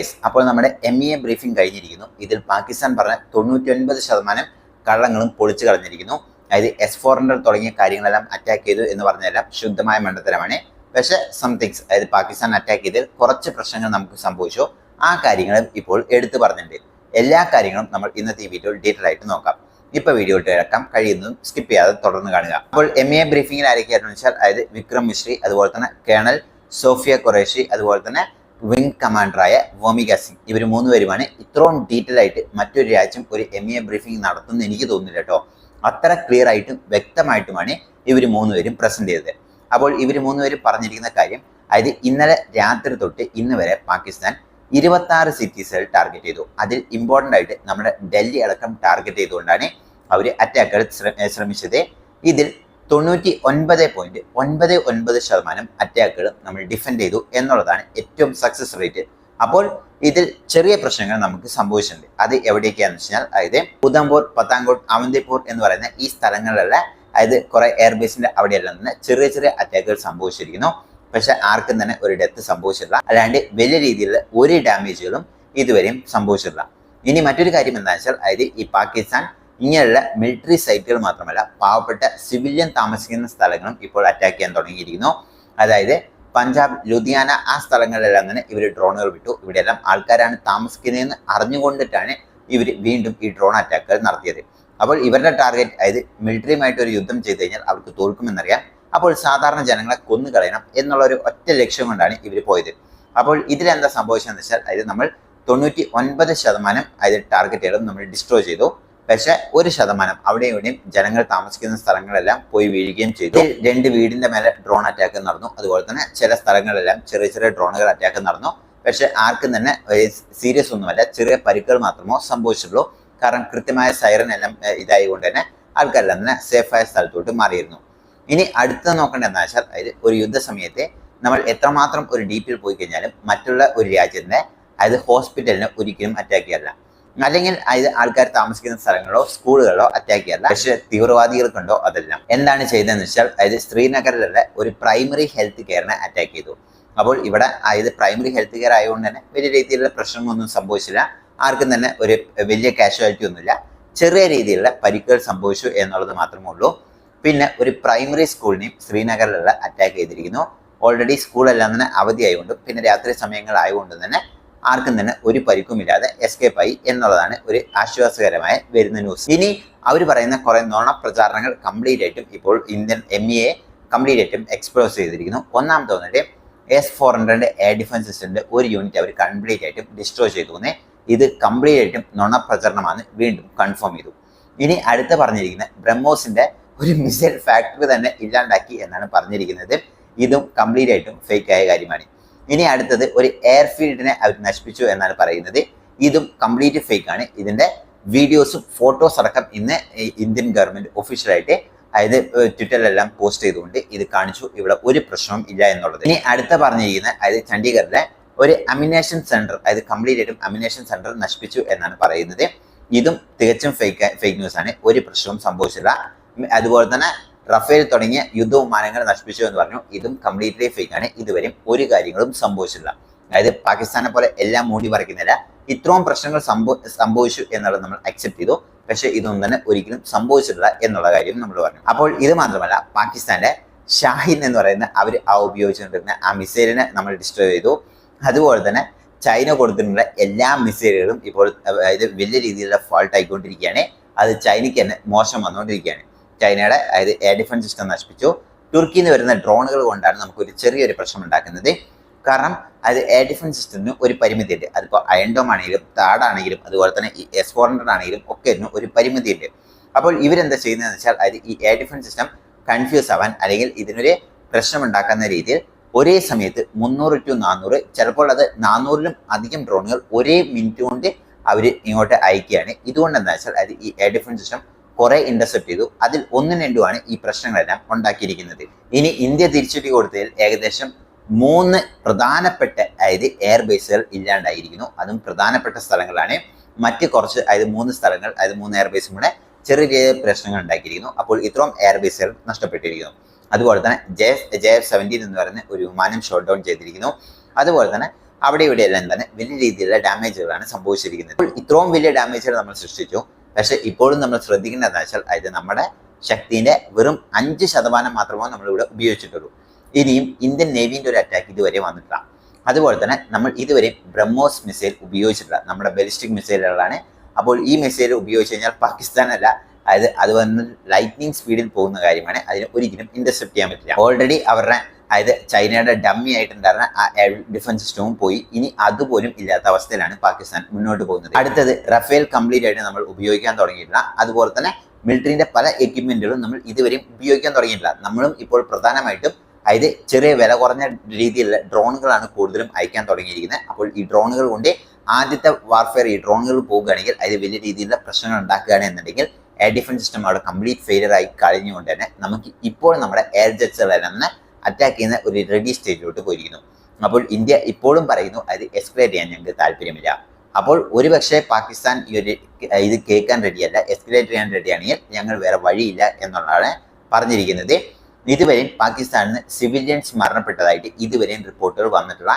Guys അപ്പോൾ നമ്മുടെ M E A briefing കഴിഞ്ഞിരിക്കുന്നു. ഇതിൽ പാകിസ്ഥാൻ പറഞ്ഞ തൊണ്ണൂറ്റി ഒൻപത് ശതമാനം കള്ളങ്ങളും പൊളിച്ചു കളഞ്ഞിരിക്കുന്നു. അതായത് എസ് ഫോർ ഹൺഡ്രഡ് തുടങ്ങിയ കാര്യങ്ങളെല്ലാം അറ്റാക്ക് ചെയ്തു എന്ന് പറഞ്ഞതെല്ലാം ശുദ്ധമായ മണ്ടത്തരമാണ്. പക്ഷെ സംതിങ്സ് അതായത് പാകിസ്ഥാൻ അറ്റാക്ക് ചെയ്തതിൽ കുറച്ച് പ്രശ്നങ്ങൾ നമുക്ക് സംഭവിച്ചു. ആ കാര്യങ്ങളും ഇപ്പോൾ എടുത്തു പറഞ്ഞിട്ടുണ്ട്. എല്ലാ കാര്യങ്ങളും നമ്മൾ ഇന്നത്തെ ഈ വീഡിയോയിൽ ഡീറ്റെയിൽ ആയിട്ട് നോക്കാം. ഇപ്പൊ വീഡിയോ ഇട്ടിറക്കാം കഴിയുന്നതും സ്കിപ്പ് ചെയ്യാതെ തുടർന്ന് കാണുക. അപ്പോൾ എം എ ബ്രീഫിംഗിൽ ആരൊക്കെയായിരുന്നു വെച്ചാൽ അതായത് വിക്രം മിശ്രി അതുപോലെ തന്നെ കേണൽ സോഫിയ ഖുറേഷി അതുപോലെ തന്നെ വിംഗ് കമാൻഡറായ വോമിക സിംഗ്. ഇവർ മൂന്നുപേരുമാണ് ഇത്രയും ഡീറ്റെയിൽ ആയിട്ട് മറ്റൊരു രാജ്യം ഒരു എം എ ബ്രീഫിംഗ് നടത്തുമെന്ന് എനിക്ക് തോന്നുന്നില്ല കേട്ടോ. അത്ര ക്ലിയർ ആയിട്ടും വ്യക്തമായിട്ടുമാണ് ഇവർ മൂന്നുപേരും പ്രസന്റ് ചെയ്തത്. അപ്പോൾ ഇവർ മൂന്നുപേരും പറഞ്ഞിരിക്കുന്ന കാര്യം അതായത് ഇന്നലെ രാത്രി തൊട്ട് ഇന്ന് വരെ പാകിസ്ഥാൻ ഇരുപത്തി ആറ് സിറ്റീസുകൾ ടാർഗറ്റ് ചെയ്തു. അതിൽ ഇമ്പോർട്ടന്റ് ആയിട്ട് നമ്മുടെ ഡൽഹി അടക്കം ടാർഗറ്റ് ചെയ്തുകൊണ്ടാണ് അവർ അറ്റാക്കുകൾ ശ്രമിച്ചത്. ഇതിൽ തൊണ്ണൂറ്റി ഒൻപത് പോയിന്റ് ഒൻപത് ഒൻപത് ശതമാനം അറ്റാക്കുകൾ നമ്മൾ ഡിഫെൻഡ് ചെയ്തു എന്നുള്ളതാണ് ഏറ്റവും സക്സസ് റേറ്റ് അപ്പോൾ ഇതിൽ ചെറിയ പ്രശ്നങ്ങൾ നമുക്ക് സംഭവിച്ചിട്ടുണ്ട്. അത് എവിടേക്കാന്ന് വെച്ചാൽ അതായത് ഉദംപൂർ പത്താൻകോട്ട് അവന്തിപ്പൂർ എന്ന് പറയുന്ന ഈ സ്ഥലങ്ങളിലുള്ള അതായത് കുറെ എയർബേസിന്റെ അവിടെയെല്ലാം തന്നെ ചെറിയ ചെറിയ അറ്റാക്കുകൾ സംഭവിച്ചിരിക്കുന്നു. പക്ഷെ ആർക്കും തന്നെ ഒരു ഡെത്ത് സംഭവിച്ചിട്ടില്ല. അല്ലാണ്ട് വലിയ രീതിയിലുള്ള ഒരു ഡാമേജുകളും ഇതുവരെയും സംഭവിച്ചിട്ടില്ല. ഇനി മറ്റൊരു കാര്യം എന്താണെന്ന് വെച്ചാൽ അതായത് ഈ പാകിസ്ഥാൻ ഇങ്ങനെയുള്ള മിലിറ്ററി സൈറ്റുകൾ മാത്രമല്ല പാവപ്പെട്ട സിവിലിയൻ താമസിക്കുന്ന സ്ഥലങ്ങളും ഇപ്പോൾ അറ്റാക്ക് ചെയ്യാൻ തുടങ്ങിയിരിക്കുന്നു. അതായത് പഞ്ചാബ് ലുധിയാന ആ സ്ഥലങ്ങളിലെല്ലാം തന്നെ ഇവർ ഡ്രോണുകൾ വിട്ടു. ഇവിടെയെല്ലാം ആൾക്കാരാണ് താമസിക്കുന്നതെന്ന് അറിഞ്ഞുകൊണ്ടിട്ടാണ് ഇവർ വീണ്ടും ഈ ഡ്രോൺ അറ്റാക്കുകൾ നടത്തിയത്. അപ്പോൾ ഇവരുടെ ടാർഗറ്റ് അതായത് മിലിറ്ററിയുമായിട്ട് ഒരു യുദ്ധം ചെയ്തു കഴിഞ്ഞാൽ അവർക്ക് തോൽക്കുമെന്നറിയാം. അപ്പോൾ സാധാരണ ജനങ്ങളെ കൊന്നുകളയണം എന്നുള്ള ഒരു ഒറ്റ ലക്ഷ്യം കൊണ്ടാണ് ഇവർ പോയത്. അപ്പോൾ ഇതിലെന്താ സംഭവിച്ചതെന്ന് വെച്ചാൽ അതായത് നമ്മൾ തൊണ്ണൂറ്റി ഒൻപത് ശതമാനം അതായത് ടാർഗറ്റുകളും നമ്മൾ ഡിസ്ട്രോയ് ചെയ്തു. പക്ഷെ ഒരു ശതമാനം അവിടെ ഇവിടെയും ജനങ്ങൾ താമസിക്കുന്ന സ്ഥലങ്ങളെല്ലാം പോയി വീഴുകയും ചെയ്തു. രണ്ട് വീടിന്റെ മേലെ ഡ്രോൺ അറ്റാക്ക് നടന്നു. അതുപോലെ തന്നെ ചില സ്ഥലങ്ങളെല്ലാം ചെറിയ ചെറിയ ഡ്രോണുകൾ അറ്റാക്ക് നടന്നു. പക്ഷെ ആർക്കും തന്നെ സീരിയസ് ഒന്നുമല്ല. ചെറിയ പരിക്കുകൾ മാത്രമോ സംഭവിച്ചിട്ടുള്ളൂ. കാരണം കൃത്യമായ സൈറൻ എല്ലാം ഇതായതുകൊണ്ട് തന്നെ ആൾക്കാരെല്ലാം തന്നെ സേഫായ സ്ഥലത്തോട്ട് മാറിയിരുന്നു. ഇനി അടുത്ത നോക്കേണ്ടത് എന്താ വെച്ചാൽ അതായത് ഒരു യുദ്ധസമയത്തെ നമ്മൾ എത്രമാത്രം ഒരു ഡീപ്പിൽ പോയി കഴിഞ്ഞാലും മറ്റുള്ള ഒരു രാജ്യത്തിന്റെ അതായത് ഹോസ്പിറ്റലിനെ ഒരിക്കലും അറ്റാക്ക് ചെയ്യല്ല അല്ലെങ്കിൽ അത് ആൾക്കാർ താമസിക്കുന്ന സ്ഥലങ്ങളോ സ്കൂളുകളോ അറ്റാക്ക് ചെയ്യല്ല പക്ഷേ തീവ്രവാദികൾക്കുണ്ടോ അതെല്ലാം. എന്താണ് ചെയ്തതെന്ന് വെച്ചാൽ അതായത് ശ്രീനഗറിലുള്ള ഒരു പ്രൈമറി ഹെൽത്ത് കെയറിനെ അറ്റാക്ക് ചെയ്തു. അപ്പോൾ ഇവിടെ അതായത് പ്രൈമറി ഹെൽത്ത് കെയർ ആയതുകൊണ്ട് തന്നെ വലിയ രീതിയിലുള്ള പ്രശ്നങ്ങളൊന്നും സംഭവിച്ചില്ല. ആർക്കും തന്നെ ഒരു വലിയ കാഷ്വാലിറ്റി ഒന്നുമില്ല. ചെറിയ രീതിയിലുള്ള പരിക്കുകൾ സംഭവിച്ചു എന്നുള്ളത് മാത്രമേ ഉള്ളൂ. പിന്നെ ഒരു പ്രൈമറി സ്കൂളിനെയും ശ്രീനഗറിലുള്ള അറ്റാക്ക് ചെയ്തിരിക്കുന്നു. ഓൾറെഡി സ്കൂളെല്ലാം തന്നെ അവധിയായതുകൊണ്ടും പിന്നെ രാത്രി സമയങ്ങളായതുകൊണ്ടും തന്നെ ആർക്കും തന്നെ ഒരു പരിക്കുമില്ലാതെ എസ്കേപ്പ് ആയി എന്നുള്ളതാണ് ഒരു ആശ്വാസകരമായ വരുന്ന ന്യൂസ് ഇനി അവർ പറയുന്ന കുറേ നുണ പ്രചാരണങ്ങൾ കംപ്ലീറ്റ് ആയിട്ടും ഇപ്പോൾ Indian M E A complete ആയിട്ടും എക്സ്പ്ലോസ് ചെയ്തിരിക്കുന്നു. ഒന്നാമത്തെ വന്നിട്ട് S four hundred air defence സിസ്റ്റത്തിന്റെ ഒരു യൂണിറ്റ് അവർ കംപ്ലീറ്റ് ആയിട്ടും ഡിസ്ട്രോയ് ചെയ്തു എന്നേ ഇത് കംപ്ലീറ്റ് ആയിട്ടും നുണ പ്രചരണമാണ് വീണ്ടും കൺഫേം ചെയ്തു. ഇനി അടുത്ത പറഞ്ഞിരിക്കുന്ന ബ്രഹ്മോസിന്റെ ഒരു മിസൈൽ ഫാക്ടറി തന്നെ ഇല്ലാണ്ടാക്കി എന്നാണ് പറഞ്ഞിരിക്കുന്നത്. ഇതും കംപ്ലീറ്റ് ആയിട്ടും ഫേക്ക് ആയ കാര്യമാണ്. ഇനി അടുത്തത് ഒരു എയർഫീൽഡിനെ അവർ നശിപ്പിച്ചു എന്നാണ് പറയുന്നത്. ഇതും കംപ്ലീറ്റ് ഫേക്ക് ആണ്. ഇതിന്റെ വീഡിയോസും ഫോട്ടോസ് അടക്കം ഇന്ന് ഇന്ത്യൻ ഗവൺമെന്റ് ഒഫീഷ്യലായിട്ട് അതായത് ട്വിറ്ററിലെല്ലാം പോസ്റ്റ് ചെയ്തുകൊണ്ട് ഇത് കാണിച്ചു. ഇവിടെ ഒരു പ്രശ്നവും ഇല്ല എന്നുള്ളത്. ഇനി അടുത്ത പറഞ്ഞിരിക്കുന്ന അതായത് ചണ്ഡീഗഡിലെ ഒരു അമിനേഷൻ സെന്റർ അതായത് കംപ്ലീറ്റ് ആയിട്ടും അമിനേഷൻ സെന്റർ നശിപ്പിച്ചു എന്നാണ് പറയുന്നത്. ഇതും തികച്ചും ഫേക്ക് ഫേക്ക് ന്യൂസ് ആണ്. ഒരു പ്രശ്നവും സംഭവിച്ചില്ല. അതുപോലെ തന്നെ റഫേൽ തുടങ്ങിയ യുദ്ധവിമാനങ്ങൾ നശിപ്പിച്ചു എന്ന് പറഞ്ഞു. ഇതും കംപ്ലീറ്റ്ലി ഫേക്ക് ആണ്. ഇതുവരെയും ഒരു കാര്യങ്ങളും സംഭവിച്ചില്ല അതായത് പാകിസ്ഥാനെ പോലെ എല്ലാം മൂടി പറിക്കുന്നില്ല ഇത്രയും പ്രശ്നങ്ങൾ സംഭവ സംഭവിച്ചു എന്നുള്ളത് നമ്മൾ അക്സെപ്റ്റ് ചെയ്തു. പക്ഷെ ഇതൊന്നും തന്നെ ഒരിക്കലും സംഭവിച്ചിട്ടില്ല എന്നുള്ള കാര്യം നമ്മൾ പറഞ്ഞു. അപ്പോൾ ഇത് മാത്രമല്ല പാകിസ്ഥാന്റെ ഷാഹിൻ എന്ന് പറയുന്ന അവർ ആ ഉപയോഗിച്ചുകൊണ്ടിരുന്ന ആ മിസൈലിനെ നമ്മൾ ഡിസ്ട്രോയ് ചെയ്തു. അതുപോലെ തന്നെ ചൈന കൊടുത്തിട്ടുള്ള എല്ലാ മിസൈലുകളും ഇപ്പോൾ അതായത് വലിയ രീതിയിലുള്ള ഫോൾട്ട് ആയിക്കൊണ്ടിരിക്കുകയാണ്. അത് ചൈനയ്ക്ക് തന്നെ മോശം വന്നുകൊണ്ടിരിക്കുകയാണ്. ചൈനയുടെ അതായത് എയർ ഡിഫൻസ് സിസ്റ്റം നശിപ്പിച്ചു. തുർക്കിയിൽ നിന്ന് വരുന്ന ഡ്രോണുകൾ കൊണ്ടാണ് നമുക്കൊരു ചെറിയൊരു പ്രശ്നം ഉണ്ടാക്കുന്നത്. കാരണം അത് എയർ ഡിഫൻസ് സിസ്റ്റത്തിന് ഒരു പരിമിതിയുണ്ട്. അതിപ്പോൾ അയൺഡോം ആണെങ്കിലും താടാണെങ്കിലും അതുപോലെ തന്നെ ഈ എസ് ഫോർ ഹൺഡ്രഡ് ആണെങ്കിലും ഒക്കെ ഒരു പരിമിതിയുണ്ട്. അപ്പോൾ ഇവരെന്താ ചെയ്യുന്നതെന്ന് വെച്ചാൽ അതായത് ഈ എയർ ഡിഫൻസ് സിസ്റ്റം കൺഫ്യൂസ് ആവാൻ അല്ലെങ്കിൽ ഇതിനൊരു പ്രശ്നം ഉണ്ടാക്കുന്ന രീതിയിൽ ഒരേ സമയത്ത് മുന്നൂറ് ടു നാനൂറ് ചിലപ്പോൾ അത് നാനൂറിലും അധികം ഡ്രോണുകൾ ഒരേ മിനിറ്റ് കൊണ്ട് അവർ ഇങ്ങോട്ട് അയക്കുകയാണ്. ഇതുകൊണ്ട് എന്താ വെച്ചാൽ അത് ഈ എയർ ഡിഫൻസ് സിസ്റ്റം കുറെ ഇന്റർസെപ്റ്റ് ചെയ്തു. അതിൽ ഒന്നും രണ്ടുമാണ് ഈ പ്രശ്നങ്ങളെല്ലാം ഉണ്ടാക്കിയിരിക്കുന്നത്. ഇനി ഇന്ത്യ തിരിച്ചടി കൊടുത്തതിൽ ഏകദേശം മൂന്ന് പ്രധാനപ്പെട്ട അതായത് എയർ ബേസുകൾ ഇല്ലാണ്ടായിരിക്കുന്നു. അതും പ്രധാനപ്പെട്ട സ്ഥലങ്ങളാണ്. മറ്റ് കുറച്ച് അതായത് മൂന്ന് സ്ഥലങ്ങൾ അതായത് മൂന്ന് എയർ ബേസും കൂടെ ചെറിയ ചെറിയ പ്രശ്നങ്ങൾ ഉണ്ടാക്കിയിരിക്കുന്നു. അപ്പോൾ ഇത്രയും എയർ ബേസുകൾ നഷ്ടപ്പെട്ടിരിക്കുന്നു. അതുപോലെ തന്നെ ജെ ജെ എഫ് സെവന്റീൻ എന്ന് പറയുന്ന ഒരു വിമാനം ഷോട്ട് ഡൗൺ ചെയ്തിരിക്കുന്നു. അതുപോലെ തന്നെ അവിടെ ഇവിടെ എല്ലാം തന്നെ വലിയ രീതിയിലുള്ള ഡാമേജുകളാണ് സംഭവിച്ചിരിക്കുന്നത്. അപ്പോൾ ഇത്രയും വലിയ ഡാമേജുകൾ നമ്മൾ സൃഷ്ടിച്ചു. പക്ഷെ ഇപ്പോഴും നമ്മൾ ശ്രദ്ധിക്കേണ്ടത് എന്താ വെച്ചാൽ അതായത് നമ്മുടെ ശക്തിന്റെ വെറും അഞ്ച് ശതമാനം മാത്രമേ നമ്മളിവിടെ ഉപയോഗിച്ചിട്ടുള്ളൂ. ഇനിയും ഇന്ത്യൻ നേവിന്റെ ഒരു അറ്റാക്ക് ഇതുവരെ വന്നിട്ടില്ല. അതുപോലെ തന്നെ നമ്മൾ ഇതുവരെ ബ്രഹ്മോസ് മിസൈൽ ഉപയോഗിച്ചിട്ടില്ല. നമ്മുടെ ബലിസ്റ്റിക് മിസൈലുകളാണ് അപ്പോൾ ഈ മിസൈൽ ഉപയോഗിച്ച് കഴിഞ്ഞാൽ പാകിസ്ഥാനല്ല അതായത് അത് വന്ന് ലൈറ്റ്നിങ് സ്പീഡിൽ പോകുന്ന കാര്യമാണ്. അതിന് ഒരിക്കലും ഇന്റർസെപ്റ്റ് ചെയ്യാൻ പറ്റില്ല. ഓൾറെഡി അവരുടെ അതായത് ചൈനയുടെ ഡമ്മി ആയിട്ടുണ്ടായിരുന്ന ആ ഡിഫൻസ് സിസ്റ്റവും പോയി. ഇനി അതുപോലും ഇല്ലാത്ത അവസ്ഥയിലാണ് പാകിസ്ഥാൻ മുന്നോട്ട് പോകുന്നത്. അടുത്തത് റഫേൽ കംപ്ലീറ്റ് ആയിട്ട് നമ്മൾ ഉപയോഗിക്കാൻ തുടങ്ങിയിട്ടില്ല. അതുപോലെ തന്നെ മിലിറ്ററിന്റെ പല എക്യുപ്മെന്റുകളും നമ്മൾ ഇതുവരെയും ഉപയോഗിക്കാൻ തുടങ്ങിയിട്ടില്ല. നമ്മളും ഇപ്പോൾ പ്രധാനമായിട്ടും അതായത് ചെറിയ വില കുറഞ്ഞ രീതിയിലുള്ള ഡ്രോണുകളാണ് കൂടുതലും അയക്കാൻ തുടങ്ങിയിരിക്കുന്നത്. അപ്പോൾ ഈ ഡ്രോണുകൾ കൊണ്ട് ആദ്യത്തെ വാർഫെയർ ഈ ഡ്രോണുകൾ പോകുകയാണെങ്കിൽ അത് വലിയ രീതിയിലുള്ള പ്രശ്നങ്ങൾ ഉണ്ടാക്കുകയാണ് എന്നുണ്ടെങ്കിൽ എയർ ഡിഫൻസ് സിസ്റ്റം അവിടെ കംപ്ലീറ്റ് ഫെയിലിയർ ആയി കഴിഞ്ഞുകൊണ്ട് തന്നെ നമുക്ക് ഇപ്പോൾ നമ്മുടെ എയർ ജെറ്റ്സുകളെല്ലാം തന്നെ അറ്റാക്ക് ചെയ്യുന്ന ഒരു റെഡി സ്റ്റേജിലോട്ട് പോയിരിക്കുന്നു. അപ്പോൾ ഇന്ത്യ ഇപ്പോഴും പറയുന്നു അത് എസ്കലേറ്റ് ചെയ്യാൻ ഞങ്ങൾക്ക് താല്പര്യമില്ല. അപ്പോൾ ഒരുപക്ഷെ പാകിസ്ഥാൻ ഈ ഒരു ഇത് കേൾക്കാൻ റെഡിയല്ല എസ്കലേറ്റ് ചെയ്യാൻ റെഡിയാണെങ്കിൽ ഞങ്ങൾ വേറെ വഴിയില്ല എന്നുള്ളതാണ് പറഞ്ഞിരിക്കുന്നത്. ഇതുവരെയും പാകിസ്ഥാനിൽ നിന്ന് സിവിലിയൻസ് മരണപ്പെട്ടതായിട്ട് ഇതുവരെയും റിപ്പോർട്ടുകൾ വന്നിട്ടില്ല